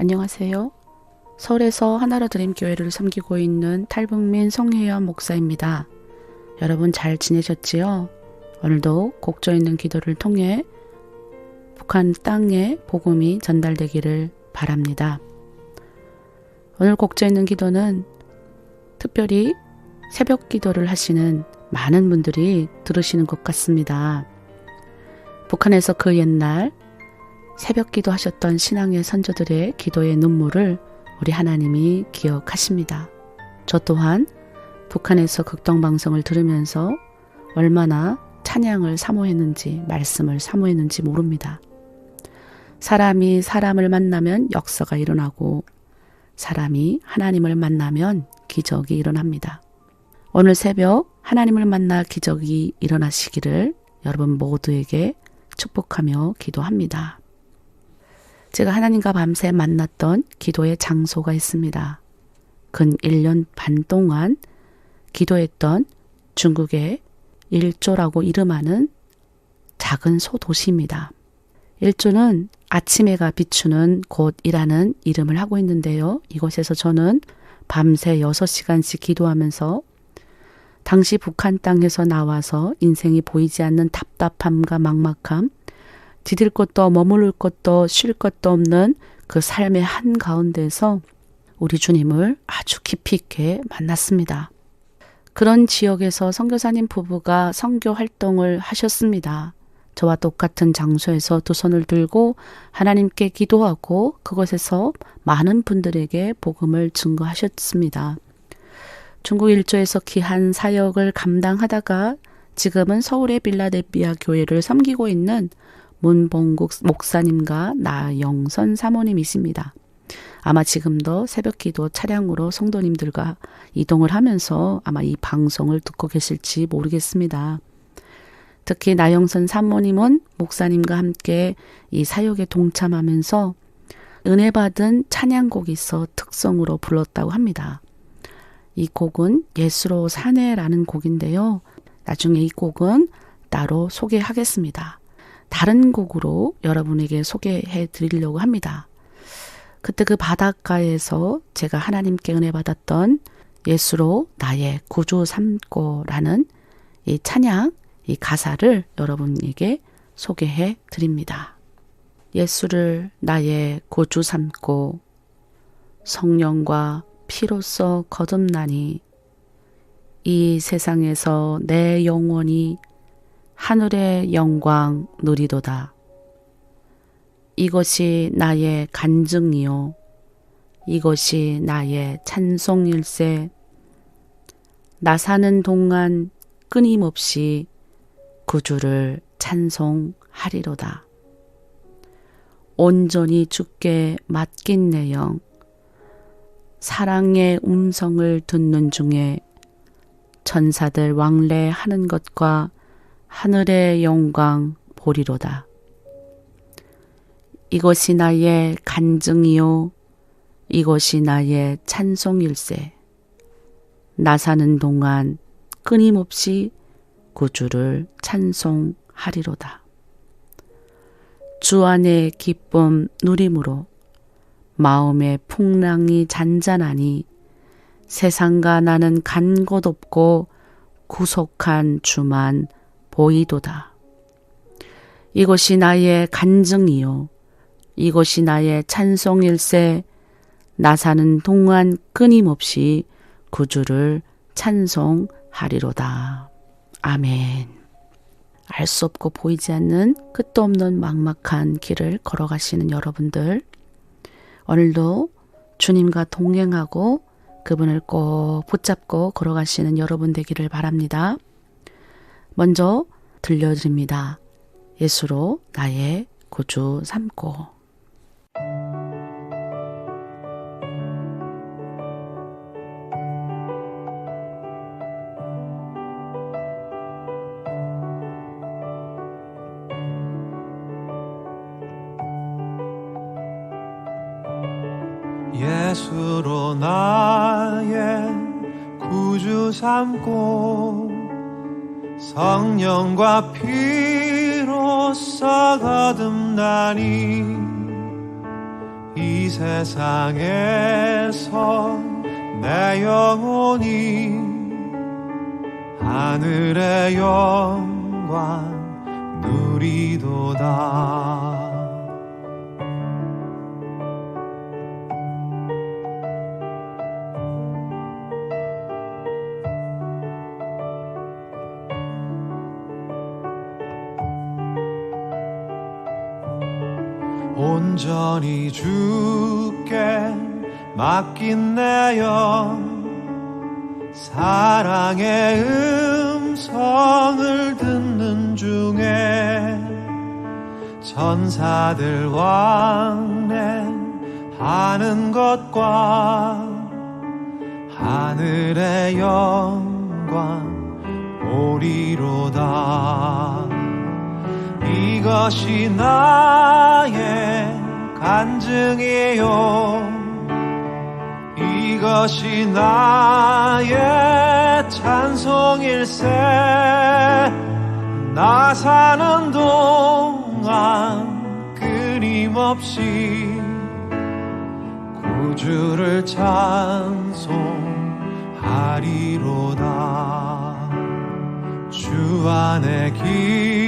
안녕하세요. 서울에서 하나로 드림 교회를 섬기고 있는 탈북민 송혜연 목사입니다. 여러분 잘 지내셨지요? 오늘도 곡조 있는 기도를 통해 북한 땅에 복음이 전달되기를 바랍니다. 오늘 곡조 있는 기도는 특별히 새벽 기도를 하시는 많은 분들이 들으시는 것 같습니다. 북한에서 그 옛날 새벽 기도 하셨던 신앙의 선조들의 기도의 눈물을 우리 하나님이 기억하십니다. 저 또한 북한에서 극동방송을 들으면서 얼마나 찬양을 사모했는지, 말씀을 사모했는지 모릅니다. 사람이 사람을 만나면 역사가 일어나고, 사람이 하나님을 만나면 기적이 일어납니다. 오늘 새벽 하나님을 만나 기적이 일어나시기를 여러분 모두에게 축복하며 기도합니다. 제가 하나님과 밤새 만났던 기도의 장소가 있습니다. 근 1년 반 동안 기도했던 중국의 일조라고 이름하는 작은 소도시입니다. 일조는 아침 해가 비추는 곳이라는 이름을 하고 있는데요. 이곳에서 저는 밤새 6시간씩 기도하면서 당시 북한 땅에서 나와서 인생이 보이지 않는 답답함과 막막함, 디딜 것도 머무를 것도 쉴 것도 없는 그 삶의 한 가운데서 우리 주님을 아주 깊이 있게 만났습니다. 그런 지역에서 선교사님 부부가 선교 활동을 하셨습니다. 저와 똑같은 장소에서 두 손을 들고 하나님께 기도하고 그곳에서 많은 분들에게 복음을 증거하셨습니다. 중국 일조에서 귀한 사역을 감당하다가 지금은 서울의 빌라델비아 교회를 섬기고 있는 문봉국 목사님과 나영선 사모님이십니다. 아마 지금도 새벽 기도 차량으로 성도님들과 이동을 하면서 아마 이 방송을 듣고 계실지 모르겠습니다. 특히 나영선 사모님은 목사님과 함께 이 사역에 동참하면서 은혜 받은 찬양곡이 있어 특성으로 불렀다고 합니다. 이 곡은 예수로 사네라는 곡인데요. 나중에 이 곡은 따로 소개하겠습니다. 다른 곡으로 여러분에게 소개해 드리려고 합니다. 그때 그 바닷가에서 제가 하나님께 은혜 받았던 예수로 나의 구주 삼고라는 이 찬양, 이 가사를 여러분에게 소개해 드립니다. 예수를 나의 구주 삼고 성령과 피로써 거듭나니 이 세상에서 내 영혼이 하늘의 영광 누리도다. 이것이 나의 간증이요. 이것이 나의 찬송일세. 나 사는 동안 끊임없이 구주를 찬송하리로다. 온전히 죽게 맡긴 내 영, 사랑의 음성을 듣는 중에 천사들 왕래하는 것과 하늘의 영광 보리로다. 이것이 나의 간증이요. 이것이 나의 찬송일세. 나 사는 동안 끊임없이 구주를 찬송하리로다. 주 안의 기쁨 누림으로 마음의 풍랑이 잔잔하니 세상과 나는 간 곳 없고 구속한 주만 보이도다. 이것이 나의 간증이요. 이것이 나의 찬송일세. 나 사는 동안 끊임없이 구주를 찬송하리로다. 아멘. 알 수 없고 보이지 않는 끝도 없는 막막한 길을 걸어가시는 여러분들, 오늘도 주님과 동행하고 그분을 꼭 붙잡고 걸어가시는 여러분 되기를 바랍니다. 먼저 들려드립니다. 예수로 나의 구주 삼고 예수로 나의 구주 삼고 성령과 피로써 거듭나니 이이 세상에서 내 영혼이 하늘의 영광 누리도다 온전히 주께 맡긴 내영 사랑의 음성을 듣는 중에 천사들 왕래하는 것과 하늘의 영광 보리로다 이것이 나의 간증이요. 이것이 나의 찬송일세 나 사는 동안 끊임없이 구주를 찬송하리로다. 주 안에 기쁨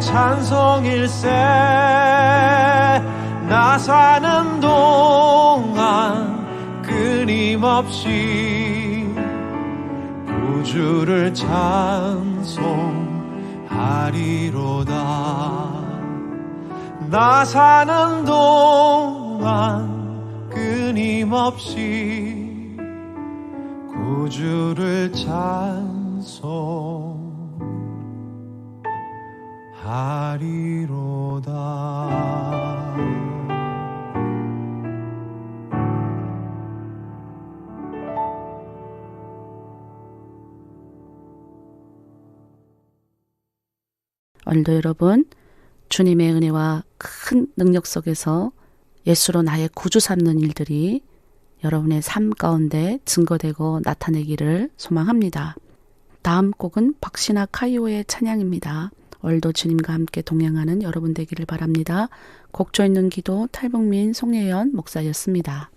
찬송일세. 나 사는 동안 끊임없이 구주를 찬송하리로다. 나 사는 동안 끊임없이 구주를 찬송 하리로다 오늘도 여러분 주님의 은혜와 큰 능력 속에서 예수로 나의 구주 삼는 일들이 여러분의 삶 가운데 증거되고 나타내기를 소망합니다. 다음 곡은 박신아 카이오의 찬양입니다. 오늘도 주님과 함께 동행하는 여러분 되기를 바랍니다. 곡조 있는 기도 탈북민 송예연 목사였습니다.